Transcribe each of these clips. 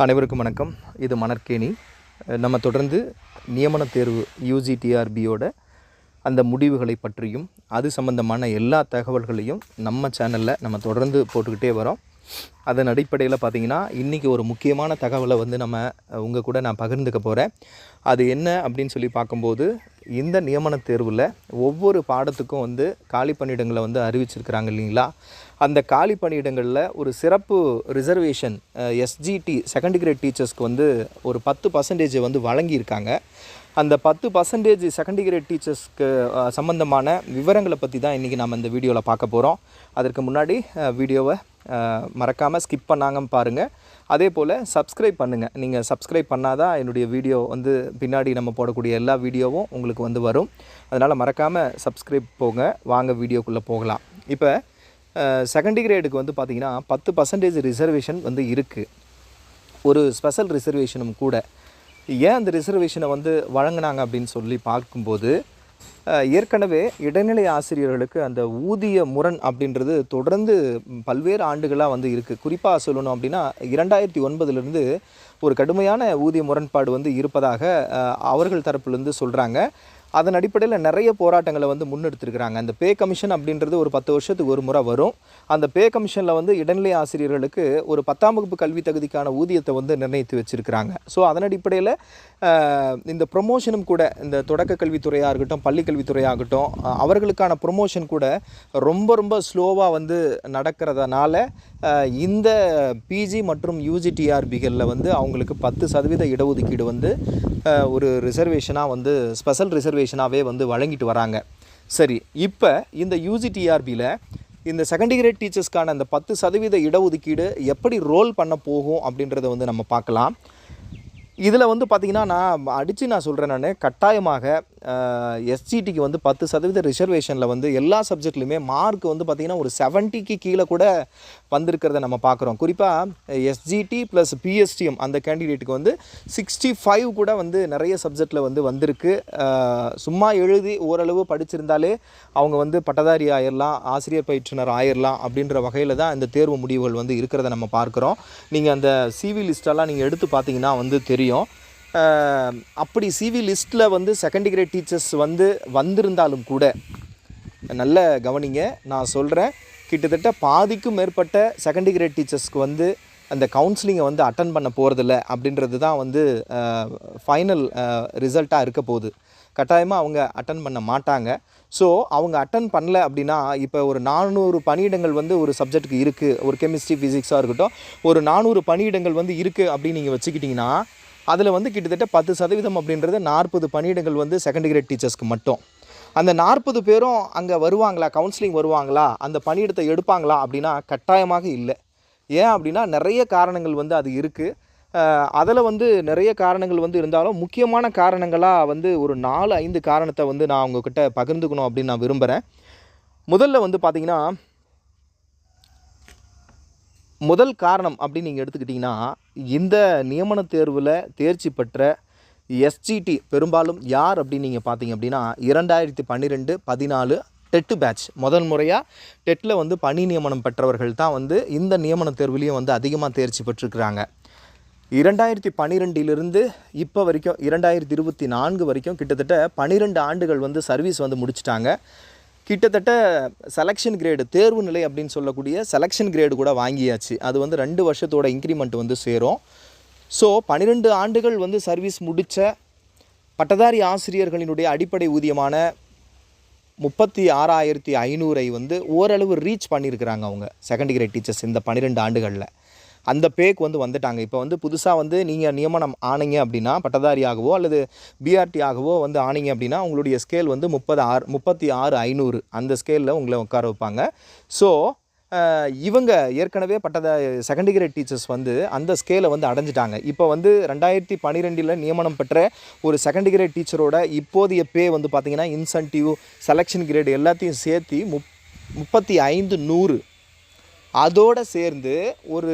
அனைவருக்கும் வணக்கம். இது மணற்கேணி. நம்ம தொடர்ந்து நியமன தேர்வு யூஜிடிஆர்பியோட அந்த முடிவுகளை பற்றியும் அது சம்பந்தமான எல்லா தகவல்களையும் நம்ம சேனலில் நம்ம தொடர்ந்து போட்டுக்கிட்டே வரோம். அதன் அடிப்படையில் பார்த்தீங்கன்னா இன்றைக்கி ஒரு முக்கியமான தகவலை வந்து நம்ம உங்கள் கூட நான் பகிர்ந்துக்க போகிறேன் அது என்ன அப்படின்னு சொல்லி பார்க்கும்போது இந்த நியமன தேர்வில் ஒவ்வொரு பாடத்துக்கும் வந்து காலி பணியிடங்களை வந்து அறிவிச்சிருக்கிறாங்க இல்லைங்களா? அந்த காலி பணியிடங்களில் ஒரு சிறப்பு ரிசர்வேஷன் எஸ்ஜிடி செகண்ட் கிரேட் டீச்சர்ஸ்க்கு வந்து ஒரு பத்து பர்சன்டேஜ் வந்து வழங்கியிருக்காங்க. அந்த பத்து பர்சன்டேஜ் செகண்ட் கிரேட் டீச்சர்ஸ்க்கு சம்மந்தமான விவரங்களை பற்றி தான் இன்றைக்கி நம்ம இந்த வீடியோவில் பார்க்க போகிறோம் அதற்கு முன்னாடி வீடியோவை மறக்காமல் ஸ்கிப் பண்ணாங்க பாருங்கள் அதே போல் சப்ஸ்கிரைப் பண்ணுங்கள் நீங்கள் சப்ஸ்கிரைப் பண்ணாதான் என்னுடைய வீடியோ வந்து பின்னாடி நம்ம போடக்கூடிய எல்லா வீடியோவும் உங்களுக்கு வந்து வரும். அதனால் மறக்காமல் சப்ஸ்கிரைப் போங்க. வாங்க வீடியோக்குள்ளே போகலாம். இப்போ செகண்ட் கிரேடுக்கு வந்து பார்த்திங்கன்னா பத்து பர்சன்டேஜ் ரிசர்வேஷன் வந்து இருக்குது ஒரு ஸ்பெஷல் ரிசர்வேஷனும் கூட ஏன் அந்த ரிசர்வேஷனை வந்து வழங்கினாங்க அப்படின்னு சொல்லி பார்க்கும்போது ஏற்கனவே இடைநிலை ஆசிரியர்களுக்கு அந்த ஊதிய முரண் அப்படின்றது தொடர்ந்து பல்வேறு ஆண்டுகளாக வந்து இருக்குது குறிப்பாக சொல்லணும் அப்படின்னா இரண்டாயிரத்தி ஒன்பதுலேருந்து ஒரு கடுமையான ஊதிய முரண்பாடு வந்து இருப்பதாக அவர்கள் தரப்புலேருந்து சொல்கிறாங்க அதன் அடிப்படையில் நிறைய போராட்டங்களை வந்து முன்னெடுத்திருக்கிறாங்க. அந்த பே கமிஷன் அப்படின்றது ஒரு பத்து வருஷத்துக்கு ஒரு முறை வரும். அந்த பே கமிஷனில் வந்து இடைநிலை ஆசிரியர்களுக்கு ஒரு பத்தாம் வகுப்பு கல்வி தகுதிக்கான ஊதியத்தை வந்து நிர்ணயித்து வச்சிருக்கிறாங்க. ஸோ அதன் அடிப்படையில் இந்த ப்ரொமோஷனும் கூட இந்த தொடக்க கல்வித்துறையாக இருக்கட்டும் பள்ளி கல்வித்துறையாகட்டும் அவர்களுக்கான ப்ரொமோஷன் கூட ரொம்ப ரொம்ப ஸ்லோவாக வந்து நடக்கிறதுனால இந்த பிஜி மற்றும் யூஜிடிஆர்பிகளில் வந்து அவங்களுக்கு பத்து சதவீத இடஒதுக்கீடு வந்து ஒரு ரிசர்வேஷனாக வந்து ஸ்பெஷல் ரிசர்வேஷனாகவே வந்து வழங்கிட்டு வராங்க. சரி இப்போ இந்த யூஜிடிஆர்பியில் இந்த செகண்ட் கிரேட் டீச்சர்ஸ்க்கான அந்த பத்து சதவீத இடஒதுக்கீடு எப்படி ரோல் பண்ண போகும் அப்படின்றத வந்து நம்ம பார்க்கலாம். இதில் வந்து பார்த்திங்கன்னா நான் அடித்து நான் சொல்கிறேன் நான். கட்டாயமாக எஸ்சிடிக்கு வந்து பத்து சதவீத ரிசர்வேஷனில் வந்து எல்லா சப்ஜெக்ட்லையுமே மார்க் வந்து பார்த்திங்கன்னா ஒரு செவன்ட்டிக்கு கீழே கூட வந்திருக்கிறத நம்ம பார்க்குறோம் குறிப்பாக எஸ்ஜிடி ப்ளஸ் பிஎஸ்டிஎம் அந்த கேண்டிடேட்டுக்கு வந்து சிக்ஸ்டி ஃபைவ் கூட வந்து நிறைய சப்ஜெக்டில் வந்து வந்திருக்கு. சும்மா எழுதி ஓரளவு படிச்சிருந்தாலே அவங்க வந்து பட்டதாரி ஆயிடலாம் ஆசிரியர் பயிற்றுனர் ஆயிடலாம் அப்படின்ற வகையில் தான் இந்த தேர்வு முடிவுகள் வந்து இருக்கிறத நம்ம பார்க்குறோம். நீங்கள் அந்த சிவி லிஸ்டெல்லாம் நீங்கள் எடுத்து பார்த்தீங்கன்னா வந்து தெரியும். அப்படி சிவி லிஸ்ட்டில் வந்து செகண்ட் கிரேட் டீச்சர்ஸ் வந்து வந்திருந்தாலும் கூட நல்ல கவனிங்க. நான் சொல்கிறேன் கிட்டத்தட்ட பாதிக்கும் மேற்பட்ட செகண்ட் கிரேட் டீச்சர்ஸ்க்கு வந்து அந்த கவுன்சிலிங்கை வந்து அட்டன் பண்ண போகிறதில்ல அப்படின்றது தான் வந்து ஃபைனல் ரிசல்ட்டாக இருக்க போகுது. கட்டாயமாக அவங்க அட்டன் பண்ண மாட்டாங்க. ஸோ அவங்க அட்டன் பண்ணல அப்படின்னா இப்போ ஒரு நானூறு பணியிடங்கள் வந்து ஒரு சப்ஜெக்ட்டுக்கு இருக்குது ஒரு கெமிஸ்ட்ரி ஃபிசிக்ஸாக இருக்கட்டும் ஒரு நானூறு பணியிடங்கள் வந்து இருக்குது அப்படின்னு நீங்கள் வச்சுக்கிட்டிங்கன்னா அதில் வந்து கிட்டத்தட்ட பத்து சதவீதம் அப்படின்றது நாற்பது பணியிடங்கள் வந்து செகண்ட் கிரேட் டீச்சர்ஸ்க்கு மட்டும். அந்த நாற்பது பேரும் அங்கே வருவாங்களா? கவுன்சிலிங் வருவாங்களா? அந்த பணியிடத்தை எடுப்பாங்களா? அப்படின்னா கட்டாயமாக இல்லை. ஏன் அப்படின்னா நிறைய காரணங்கள் வந்து அது இருக்குது அதில் வந்து நிறைய காரணங்கள் வந்து இருந்தாலும் முக்கியமான காரணங்களாக வந்து ஒரு நாலு ஐந்து காரணத்தை வந்து நான் உங்ககிட்ட பகிர்ந்துக்கணும் அப்படின்னு நான் விரும்புகிறேன் முதல்ல வந்து பார்த்திங்கன்னா முதல் காரணம் அப்படின்னு நீங்கள் எடுத்துக்கிட்டிங்கன்னா இந்த நியமன தேர்வில் தேர்ச்சி பெற்ற எஸ்ஜிடி பெரும்பாலும் யார் அப்படின்னு நீங்கள் பார்த்தீங்க அப்படின்னா இரண்டாயிரத்தி பன்னிரெண்டு பதினாலு டெட்டு பேட்ச். முதல் முறையாக டெட்டில் வந்து பணி நியமனம் பெற்றவர்கள் தான் வந்து இந்த நியமன தேர்வுலேயும் வந்து அதிகமாக தேர்ச்சி பெற்றிருக்கிறாங்க. இரண்டாயிரத்தி பன்னிரெண்டிலிருந்து இப்போ வரைக்கும் இரண்டாயிரத்தி இருபத்தி நான்கு வரைக்கும் கிட்டத்தட்ட பன்னிரெண்டு ஆண்டுகள் வந்து சர்வீஸ் வந்து முடிச்சிட்டாங்க. கிட்டத்தட்ட செலெக்ஷன் கிரேடு தேர்வு நிலை அப்படின்னு சொல்லக்கூடிய செலெக்ஷன் கிரேடு கூட வாங்கியாச்சு. அது வந்து ரெண்டு வருஷத்தோட இன்க்ரிமெண்ட் வந்து சேரும். ஸோ பன்னிரெண்டு ஆண்டுகள் வந்து சர்வீஸ் முடித்த பட்டதாரி ஆசிரியர்களினுடைய அடிப்படை ஊதியமான முப்பத்தி ஆறாயிரத்தி ஐநூறை வந்து ஓரளவு ரீச் பண்ணியிருக்கிறாங்க அவங்க செகண்ட் கிரேட் டீச்சர்ஸ் இந்த பன்னிரெண்டு ஆண்டுகளில். அந்த பேக்கு வந்து வந்துட்டாங்க. இப்போ வந்து புதுசாக வந்து நீங்கள் நியமனம் ஆனீங்க அப்படின்னா பட்டதாரியாகவோ அல்லது பிஆர்டி ஆகவோ வந்து ஆனீங்க அப்படின்னா உங்களுடைய ஸ்கேல் வந்து முப்பது ஆறு முப்பத்தி ஆறு ஐநூறு அந்த ஸ்கேலில் உங்களை உட்கார வைப்பாங்க. ஸோ இவங்க ஏற்கனவே பட்டத செகண்ட் கிரேட் டீச்சர்ஸ் வந்து அந்த ஸ்கேலை வந்து அடைஞ்சிட்டாங்க. இப்போ வந்து ரெண்டாயிரத்தி பன்னிரெண்டில் நியமனம் பெற்ற ஒரு செகண்ட் கிரேட் டீச்சரோட இப்போதைய பே வந்து பார்த்திங்கன்னா இன்சென்டிவ் செலெக்ஷன் கிரேடு எல்லாத்தையும் சேர்த்து முப் முப்பத்தி ஐந்து நூறு அதோடு சேர்ந்து ஒரு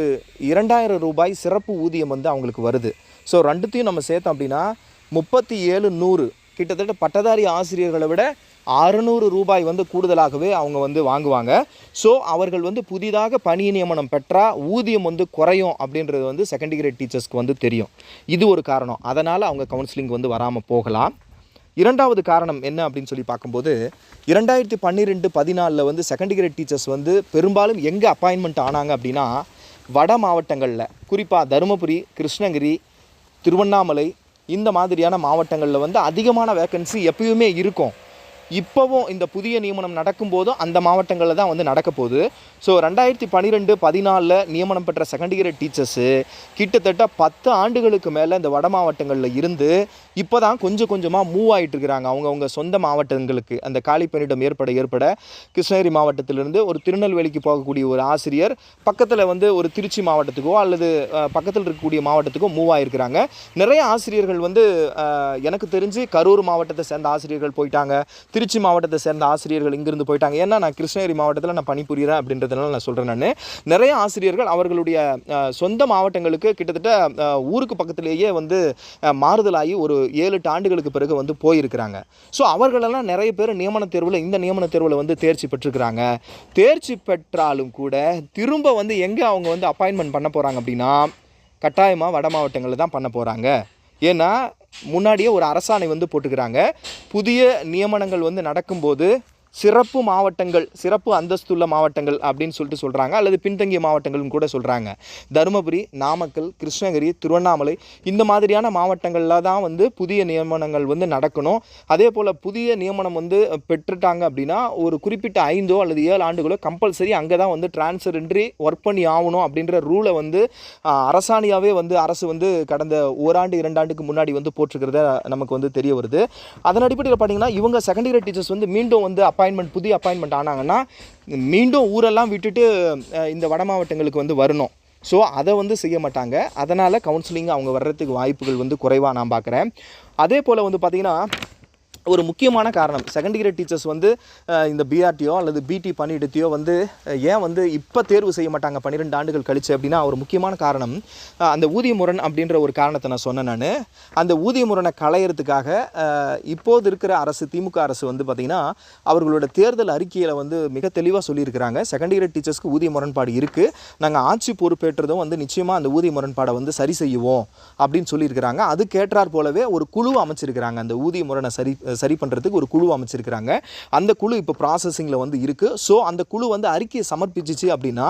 இரண்டாயிரம் ரூபாய் சிறப்பு ஊதியம் வந்து அவங்களுக்கு வருது. ஸோ ரெண்டுத்தையும் நம்ம சேர்த்தோம் அப்படின்னா முப்பத்தி ஏழு நூறு கிட்டத்தட்ட பட்டதாரி ஆசிரியர்களை விட அறுநூறு ரூபாய் வந்து கூடுதலாகவே அவங்க வந்து வாங்குவாங்க. ஸோ அவர்கள் வந்து புதிதாக பணி நியமனம் பெற்றால் ஊதியம் வந்து குறையும் அப்படின்றது வந்து செகண்ட் கிரேட் டீச்சர்ஸ்க்கு வந்து தெரியும். இது ஒரு காரணம். அதனால் அவங்க கவுன்சிலிங் வந்து வராமல் போகலாம். இரண்டாவது காரணம் என்ன அப்படின்னு சொல்லி பார்க்கும்போது இரண்டாயிரத்தி பன்னிரெண்டு பதினாலில் வந்து செகண்ட் கிரேட் டீச்சர்ஸ் வந்து பெரும்பாலும் எங்கே அப்பாயின்மெண்ட் ஆனாங்க அப்படின்னா வட மாவட்டங்களில். குறிப்பாக தருமபுரி கிருஷ்ணகிரி திருவண்ணாமலை இந்த மாதிரியான மாவட்டங்களில் வந்து அதிகமான வேக்கன்சி எப்பயுமே இருக்கும். இப்போவும் இந்த புதிய நியமனம் நடக்கும்போதும் அந்த மாவட்டங்களில் தான் வந்து நடக்க போகுது. ஸோ ரெண்டாயிரத்தி பன்னிரெண்டு பதினாலில் நியமனம் பெற்ற செகண்ட் கிரேட் டீச்சர்ஸு கிட்டத்தட்ட பத்து ஆண்டுகளுக்கு மேலே இந்த வட மாவட்டங்களில் இருந்து இப்போ தான் கொஞ்சம் கொஞ்சமாக மூவ் ஆகிட்டு இருக்கிறாங்க அவங்கவுங்க சொந்த மாவட்டங்களுக்கு அந்த காலிப்பணியிடம் ஏற்பட ஏற்பட கிருஷ்ணகிரி மாவட்டத்திலிருந்து ஒரு திருநெல்வேலிக்கு போகக்கூடிய ஒரு ஆசிரியர் பக்கத்தில் வந்து ஒரு திருச்சி மாவட்டத்துக்கோ அல்லது பக்கத்தில் இருக்கக்கூடிய மாவட்டத்துக்கோ மூவ் ஆகிருக்கிறாங்க நிறைய ஆசிரியர்கள் வந்து எனக்கு தெரிஞ்சு கரூர் மாவட்டத்தை சேர்ந்த ஆசிரியர்கள் போயிட்டாங்க. திருச்சி மாவட்டத்தை சேர்ந்த ஆசிரியர்கள் இங்கிருந்து போயிட்டாங்க. ஏன்னா நான் கிருஷ்ணகிரி மாவட்டத்தில் நான் பணிபுரிகிறேன் அப்படின்றதுனால நான் சொல்கிறேன் நான். நிறைய ஆசிரியர்கள் அவர்களுடைய சொந்த மாவட்டங்களுக்கு கிட்டத்தட்ட ஊருக்கு பக்கத்திலேயே வந்து மாறுதலாகி ஒரு ஏழு எட்டு ஆண்டுகளுக்கு பிறகு வந்து போயிருக்கிறாங்க. ஸோ அவர்களெல்லாம் நிறைய பேர் நியமன தேர்வில் இந்த நியமன தேர்வில் வந்து தேர்ச்சி பெற்றிருக்கிறாங்க. தேர்ச்சி பெற்றாலும் கூட திரும்ப வந்து எங்கே அவங்க வந்து அப்பாயின்மெண்ட் பண்ண போகிறாங்க அப்படின்னா கட்டாயமாக வட மாவட்டங்களில் தான் பண்ண போகிறாங்க ஏன்னா முன்னாடியே ஒரு அரசாணை வந்து போட்டுக்கிறாங்க. புதிய நியமனங்கள் வந்து நடக்கும்போது சிறப்பு மாவட்டங்கள் சிறப்பு அந்தஸ்துள்ள மாவட்டங்கள் அப்படின்னு சொல்லிட்டு சொல்கிறாங்க அல்லது பின்தங்கிய மாவட்டங்கள்னு கூட சொல்கிறாங்க தருமபுரி நாமக்கல் கிருஷ்ணகிரி திருவண்ணாமலை இந்த மாதிரியான மாவட்டங்களில் தான் வந்து புதிய நியமனங்கள் வந்து நடக்கணும். அதே போல் புதிய நியமனம் வந்து பெற்றுட்டாங்க அப்படின்னா ஒரு குறிப்பிட்ட ஐந்தோ அல்லது ஏழு ஆண்டுகளோ கம்பல்சரி அங்கே தான் வந்து டிரான்ஸ்ஃபர் இன்றி ஒர்க் பண்ணி ஆகணும் அப்படின்ற ரூலை வந்து அரசாணியாகவே வந்து அரசு வந்து கடந்த ஓராண்டு இரண்டாண்டுக்கு முன்னாடி வந்து போட்டிருக்கிறத நமக்கு வந்து தெரிய வருது. அதன் அடிப்படையில் பார்த்தீங்கன்னா இவங்க செகண்டரி டீச்சர்ஸ் வந்து மீண்டும் வந்து அப்பாயின்மெண்ட் புதிய அப்பாயின்மெண்ட் ஆனாங்கன்னா மீண்டும் ஊரெல்லாம் விட்டுட்டு இந்த வட மாவட்டங்களுக்கு வந்து வரணும். ஸோ அதை வந்து செய்ய மாட்டாங்க. அதனால் கவுன்சிலிங் அவங்க வர்றதுக்கு வாய்ப்புகள் வந்து குறைவாக நான் பார்க்குறேன் அதே போல் வந்து பார்த்திங்கன்னா ஒரு முக்கியமான காரணம். செகண்ட் கிரேட் டீச்சர்ஸ் வந்து இந்த பிஆர்டியோ அல்லது பிடி பணியிடத்தையோ வந்து ஏன் வந்து இப்போ தேர்வு செய்ய மாட்டாங்க? பன்னிரெண்டு ஆண்டுகள் கழிச்சு அப்படின்னா ஒரு முக்கியமான காரணம். அந்த ஊதிய முரண் அப்படின்ற ஒரு காரணத்தை நான் சொன்னேன் நான். அந்த ஊதிய முரணை களையிறதுக்காக இப்போது இருக்கிற அரசு திமுக அரசு வந்து பார்த்திங்கன்னா அவர்களோட தேர்தல் அறிக்கையில் வந்து மிக தெளிவாக சொல்லியிருக்கிறாங்க. செகண்ட் கிரேட் டீச்சர்ஸ்க்கு ஊதிய முரண்பாடு இருக்குது நாங்கள் ஆட்சி பொறுப்பேற்றதும் வந்து நிச்சயமாக அந்த ஊதிய முரண்பாடை வந்து சரி செய்வோம் அப்படின்னு சொல்லியிருக்கிறாங்க. அது கேட்டார் போலவே ஒரு குழு அமைச்சிருக்கிறாங்க. அந்த ஊதிய முரணை சரி சரி பண்ணுறதுக்கு ஒரு குழு அமைச்சிருக்கிறாங்க. அந்த குழு இப்போ ப்ராசஸிங்கில் வந்து இருக்குது ஸோ அந்த குழு வந்து அறிக்கையை சமர்ப்பிச்சிச்சு அப்படின்னா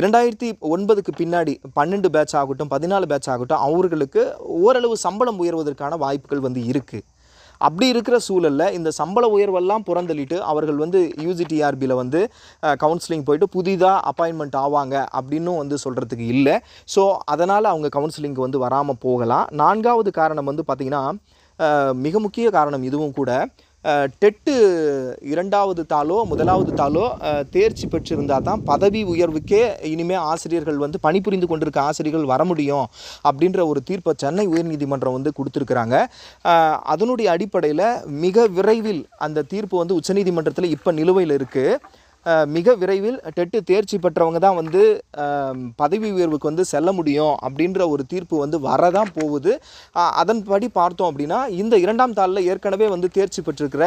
இரண்டாயிரத்தி ஒன்பதுக்கு பின்னாடி பன்னெண்டு பேட்ச் ஆகட்டும் பதினாலு பேட்ச் ஆகட்டும் அவர்களுக்கு ஓரளவு சம்பளம் உயர்வதற்கான வாய்ப்புகள் வந்து இருக்குது அப்படி இருக்கிற சூழலில் இந்த சம்பள உயர்வெல்லாம் புறந்தள்ளிட்டு அவர்கள் வந்து யூஜிடிஆர்பியில் வந்து கவுன்சிலிங் போயிட்டு புதிதாக அப்பாயின்மெண்ட் ஆவாங்க அப்படின்னும் வந்து சொல்கிறதுக்கு இல்லை. ஸோ அதனால் அவங்க கவுன்சிலிங்க்கு வந்து வராமல் போகலாம். நான்காவது காரணம் வந்து பார்த்திங்கன்னா மிக முக்கிய காரணம் இதுவும் கூட. டெட்டு இரண்டாவது தாளோ முதலாவது தாளோ தேர்ச்சி பெற்றிருந்தால் தான் பதவி உயர்வுக்கே இனிமேல் ஆசிரியர்கள் வந்து பணிபுரிந்து கொண்டிருக்க ஆசிரியர்கள் வர முடியும் அப்படின்ற ஒரு தீர்ப்பை சென்னை உயர்நீதிமன்றம் வந்து கொடுத்துருக்குறாங்க. அதனுடைய அடிப்படையில் மிக விரைவில் அந்த தீர்ப்பு வந்து உச்சநீதிமன்றத்தில் இப்போ நிலுவையில் இருக்குது மிக விரைவில் டெட்டு தேர்ச்சி பெற்றவங்க தான் வந்து பதவி உயர்வுக்கு வந்து செல்ல முடியும் அப்படின்ற ஒரு தீர்ப்பு வந்து வரதான் போகுது. அதன்படி பார்த்தோம் அப்படின்னா இந்த இரண்டாம் தாளில் ஏற்கனவே வந்து தேர்ச்சி பெற்றிருக்கிற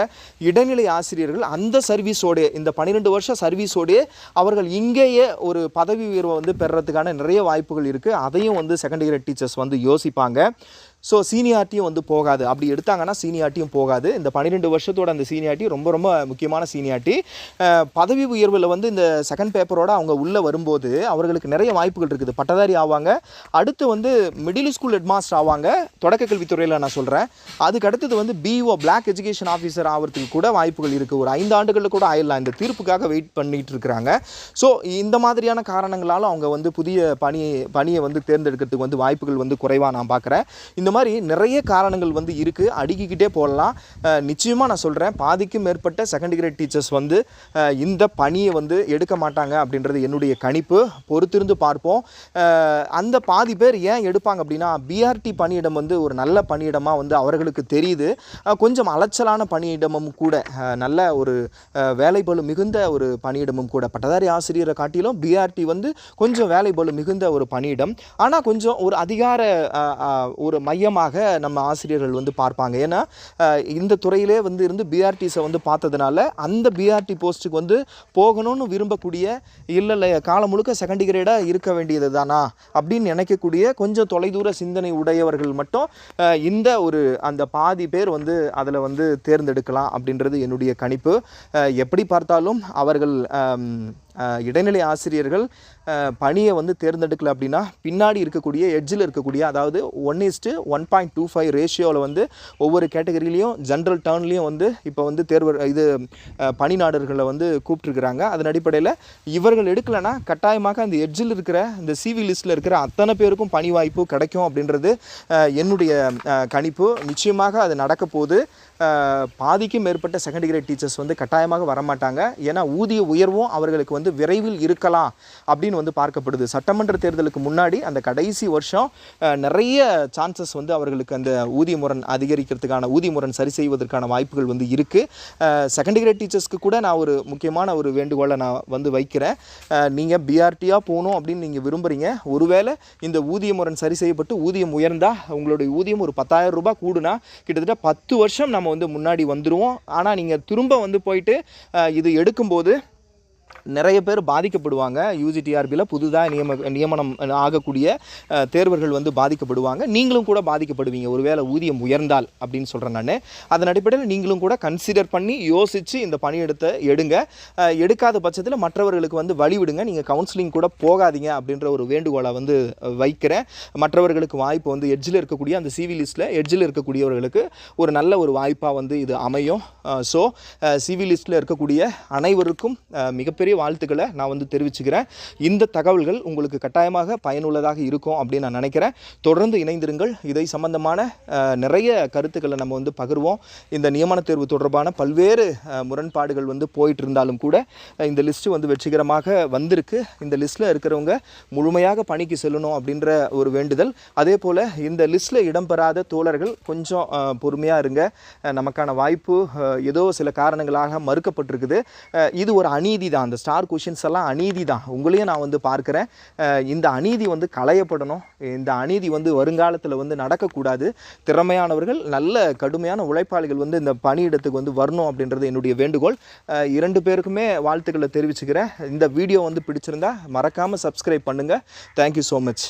இடைநிலை ஆசிரியர்கள் அந்த சர்வீஸோடே இந்த பன்னிரெண்டு வருஷம் சர்வீஸோடைய அவர்கள் இங்கேயே ஒரு பதவி உயர்வை வந்து பெறுறதுக்கான நிறைய வாய்ப்புகள் இருக்குது அதையும் வந்து செகண்ட் இயர் டீச்சர்ஸ் வந்து யோசிப்பாங்க. ஸோ சீனியாரிட்டியும் வந்து போகாது. அப்படி எடுத்தாங்கன்னா சீனியாரிட்டியும் போகாது. இந்த பன்னிரெண்டு வருஷத்தோட அந்த சீனியாரிட்டி ரொம்ப ரொம்ப முக்கியமான சீனியாரிட்டி பதவி உயர்வில் வந்து இந்த செகண்ட் பேப்பரோட அவங்க உள்ளே வரும்போது அவர்களுக்கு நிறைய வாய்ப்புகள் இருக்குது. பட்டதாரி ஆவாங்க. அடுத்து வந்து மிடில் ஸ்கூல் ஹெட்மாஸ்டர் ஆவாங்க. தொடக்க கல்வித்துறையில் நான் சொல்கிறேன் அதுக்கு அடுத்தது வந்து பிஓ பிளாக் எஜுகேஷன் ஆஃபீஸர் ஆகிறதுக்கு கூட வாய்ப்புகள் இருக்குது ஒரு ஐந்து ஆண்டுகளில் கூட ஆயிடலாம் இந்த தீர்ப்புக்காக வெயிட் பண்ணிகிட்டு இருக்கிறாங்க. ஸோ இந்த மாதிரியான காரணங்களால் அவங்க வந்து புதிய பணி பணியை வந்து தேர்ந்தெடுக்கிறதுக்கு வந்து வாய்ப்புகள் வந்து குறைவாக நான் பார்க்குறேன் இந்த மாதிரி நிறைய காரணங்கள் வந்து இருக்குது அடுக்கிக்கிட்டே போடலாம். நிச்சயமாக நான் சொல்கிறேன் பாதிக்கும் மேற்பட்ட செகண்ட் கிரேட் டீச்சர்ஸ் வந்து இந்த பணியை வந்து எடுக்க மாட்டாங்க அப்படின்றது என்னுடைய கணிப்பு. பொறுத்திருந்து பார்ப்போம். அந்த பாதி பேர் ஏன் எடுப்பாங்க அப்படின்னா பிஆர்டி பணியிடம் வந்து ஒரு நல்ல பணியிடமாக வந்து அவர்களுக்கு தெரியுது. கொஞ்சம் அலைச்சலான பணியிடமும் கூட நல்ல ஒரு வேலை வேலைபளு மிகுந்த ஒரு பணியிடமும் கூட. பட்டதாரி ஆசிரியரை காட்டிலும் பிஆர்டி வந்து கொஞ்சம் வேலைபளு மிகுந்த ஒரு பணியிடம். ஆனால் கொஞ்சம் ஒரு அதிகார ஒரு மைய மையமாக நம்ம ஆசிரியர்கள் வந்து பார்ப்பாங்க. ஏன்னா இந்த துறையிலே வந்து இருந்து பிஆர்டிஸை வந்து பார்த்ததுனால அந்த பிஆர்டி போஸ்ட்டுக்கு வந்து போகணும்னு விரும்பக்கூடிய இல்லை இல்லை காலம் முழுக்க செகண்ட் கிரேடாக இருக்க வேண்டியது தானா அப்படின்னு நினைக்கக்கூடிய கொஞ்சம் தொலைதூர சிந்தனை உடையவர்கள் மட்டும் இந்த ஒரு அந்த பாதி பேர் வந்து அதில் வந்து தேர்ந்தெடுக்கலாம் அப்படின்றது என்னுடைய கணிப்பு. எப்படி பார்த்தாலும் அவர்கள் இடைநிலை ஆசிரியர்கள் பணியை வந்து தேர்ந்தெடுக்கல அப்படின்னா பின்னாடி இருக்கக்கூடிய எட்ஜில் இருக்கக்கூடிய அதாவது one is to one point two five ரேஷியோவில் வந்து ஒவ்வொரு கேட்டகரியிலையும் ஜென்ரல் டேர்ன்லேயும் வந்து இப்போ வந்து தேர்வு இது பணிநாடர்களை பணி நாடர்களை வந்து கூப்பிட்டுருக்குறாங்க. அதன் அடிப்படையில் இவர்கள் எடுக்கலைன்னா கட்டாயமாக அந்த எட்ஜில் இருக்கிற இந்த சிவி லிஸ்ட்டில் இருக்கிற அத்தனை பேருக்கும் பணி வாய்ப்பு கிடைக்கும் அப்படின்றது என்னுடைய கணிப்பு. நிச்சயமாக அது நடக்க போகுது பாதிக்கும் மேற்பட்ட செகண்ட் கிரேட் டீச்சர்ஸ் வந்து கட்டாயமாக வரமாட்டாங்க. ஏன்னா ஊதிய உயர்வும் அவர்களுக்கு வந்து விரைவில் இருக்கலாம் அப்படின்னு வந்து பார்க்கப்படுது. சட்டமன்ற தேர்தலுக்கு முன்னாடி அந்த கடைசி வருஷம் நிறைய சான்சஸ் வந்து அவர்களுக்கு அந்த ஊதிய முரண் அதிகரிக்கிறதுக்கான ஊதிய முரண் சரி செய்வதற்கான வாய்ப்புகள் வந்து இருக்குது செகண்ட் கிரேட் டீச்சர்ஸ்க்கு கூட நான் ஒரு முக்கியமான ஒரு வேண்டுகோளை நான் வந்து வைக்கிறேன். நீங்கள் பிஆர்டியாக போகணும் அப்படின்னு நீங்கள் விரும்புகிறீங்க ஒருவேளை இந்த ஊதிய முரண் சரி செய்யப்பட்டு ஊதியம் உயர்ந்தால் உங்களுடைய ஊதியம் ஒரு பத்தாயிரம் ரூபாய் கூடுனா கிட்டத்தட்ட பத்து வருஷம் நம்ம வந்து முன்னாடி வந்துடுவோம் ஆனால் நீங்கள் திரும்ப வந்து போயிட்டு இது எடுக்கும்போது நிறைய பேர் பாதிக்கப்படுவாங்க. யூஜிடிஆர்பியில் புதுதாக நியம நியமனம் ஆகக்கூடிய தேர்வர்கள் வந்து பாதிக்கப்படுவாங்க. நீங்களும் கூட பாதிக்கப்படுவீங்க. ஒருவேளை ஊதியம் உயர்ந்தால் அப்படின்னு சொல்கிறேன் நான். அதன் அடிப்படையில் நீங்களும் கூட கன்சிடர் பண்ணி யோசித்து இந்த பணியிடத்தை எடுங்க. எடுக்காத பட்சத்தில் மற்றவர்களுக்கு வந்து வழிவிடுங்க. நீங்கள் கவுன்சிலிங் கூட போகாதீங்க அப்படின்ற ஒரு வேண்டுகோளை வந்து வைக்கிறேன். மற்றவர்களுக்கு வாய்ப்பு வந்து எட்ஜில் இருக்கக்கூடிய அந்த சிவி லிஸ்ட்டில் எட்ஜில் இருக்கக்கூடியவர்களுக்கு ஒரு நல்ல ஒரு வாய்ப்பாக வந்து இது அமையும். ஸோ சிவி லிஸ்ட்டில் இருக்கக்கூடிய அனைவருக்கும் மிகப்பெரிய மிகப்பெரிய வாழ்த்துக்களை நான் வந்து தெரிவிச்சுக்கிறேன். இந்த தகவல்கள் உங்களுக்கு கட்டாயமாக பயனுள்ளதாக இருக்கும் அப்படின்னு நான் நினைக்கிறேன். தொடர்ந்து இணைந்திருங்கள். இதை சம்பந்தமான நிறைய கருத்துக்களை நம்ம வந்து பகிர்வோம். இந்த நியமன தேர்வு தொடர்பான பல்வேறு முரண்பாடுகள் வந்து போயிட்டு இருந்தாலும் கூட இந்த லிஸ்ட்டு வந்து வெற்றிகரமாக வந்திருக்கு. இந்த லிஸ்ட்டில் இருக்கிறவங்க முழுமையாக பணிக்கு செல்லணும் அப்படின்ற ஒரு வேண்டுதல். அதே போல் இந்த லிஸ்ட்டில் இடம்பெறாத தோழர்கள் கொஞ்சம் பொறுமையாக இருங்க. நமக்கான வாய்ப்பு ஏதோ சில காரணங்களாக மறுக்கப்பட்டிருக்குது. இது ஒரு அநீதி தான் அந்த ஸ்டார் கொஷின்ஸ் எல்லாம் அநீதி தான். உங்களையும் நான் வந்து பார்க்குறேன். இந்த அநீதி வந்து களையப்படணும். இந்த அநீதி வந்து வருங்காலத்தில் வந்து நடக்கக்கூடாது. திறமையானவர்கள் நல்ல கடுமையான உழைப்பாளிகள் வந்து இந்த பணியிடத்துக்கு வந்து வரணும் அப்படின்றது என்னுடைய வேண்டுகோள். இரண்டு பேருக்குமே வாழ்த்துக்களை தெரிவிச்சுக்கிறேன். இந்த வீடியோ வந்து பிடிச்சிருந்தா மறக்காமல் சப்ஸ்கிரைப் பண்ணுங்கள் தேங்க்யூ ஸோ மச்